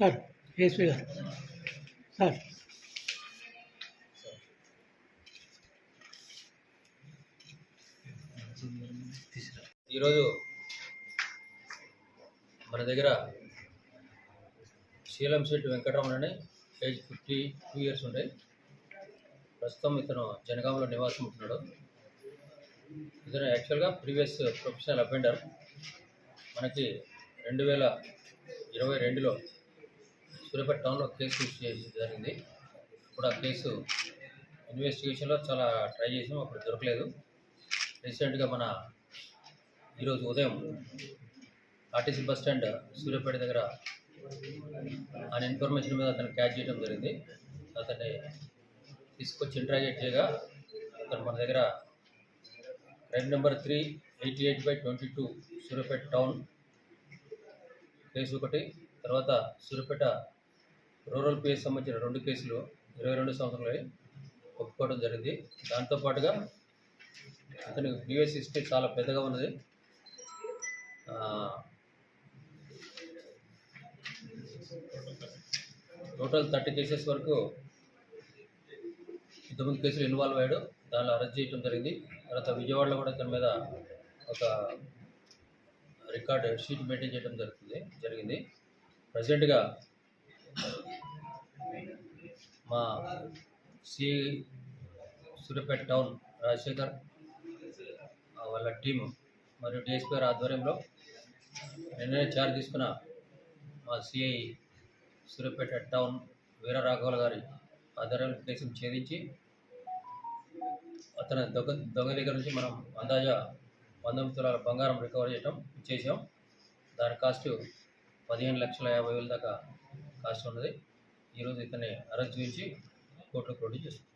Sir AC గారు. Sir. ఈరోజు మన దగ్గర శీలం శెట్టి వెంకటరమణ అని ఏజ్ ఫిఫ్టీ టూ ఇయర్స్ ఉంటాయి ప్రస్తుతం ఇతను జనగాంలో నివాసం ఉంటున్నాడు. ఇతను యాక్చువల్గా ప్రీవియస్ ప్రొఫెషనల్ అఫెండర్ మనకి రెండు వేల ఇరవై రెండులో సూర్యాపేట టౌన్లో కేసు రిజిస్టర్ చేసి జరిగింది. ఇప్పుడు ఆ కేసు ఇన్వెస్టిగేషన్లో చాలా ట్రై చేసాం అప్పుడు దొరకలేదు. రీసెంట్గా మన ఈరోజు ఉదయం ఆర్టీసీ బస్ స్టాండ్ సూర్యాపేట దగ్గర ఆయన ఇన్ఫర్మేషన్ మీద అతను క్యాచ్ చేయడం జరిగింది. అతన్ని తీసుకొచ్చి ఇంట్రాగేట్ చేయగా అతను మన దగ్గర crime number three eighty eight by twenty two Suryapet town case ఒకటి తర్వాత సూర్యాపేట రూరల్ పిఎస్ సంబంధించిన రెండు కేసులు ఇరవై రెండు సంవత్సరాలు ఒప్పుకోవడం జరిగింది. దాంతోపాటుగా అతనికి యూఎస్ హిస్టరీ చాలా పెద్దగా ఉన్నది. టోటల్ థర్టీ కేసెస్ వరకు ఇంతమంది కేసులు ఇన్వాల్వ్ అయ్యాడు. దానిలో అరెస్ట్ చేయడం జరిగింది. తర్వాత విజయవాడలో కూడా తన మీద ఒక రికార్డ్ షీట్ మెయింటైన్ చేయడం జరుగుతుంది జరిగింది. ప్రజెంట్గా మా సి సూర్యాపేట టౌన్ రాజశేఖర్ వాళ్ళ టీము మరియు డిఎస్పీఆర్ ఆధ్వర్యంలో నిన్ననే చార్జ్ తీసుకున్న మా సిఐ సూర్యాపేట టౌన్ వీర రాఘవుల గారి ఆధ్వర్యంలో కేసును ఛేదించి అతని దొంగ దొంగ దగ్గర నుంచి మనం అందాజా పంతొమ్మిది తులాల బంగారం రికవర్ చేయటం చేసాం దాని కాస్ట్ పదిహేను లక్షల యాభై వేల దాకా కాస్ట్ ఉన్నది. ఈరోజు ఇతన్ని అరెస్ట్ చేసి కోర్టులో ప్రొడ్యూస్ చేస్తుంది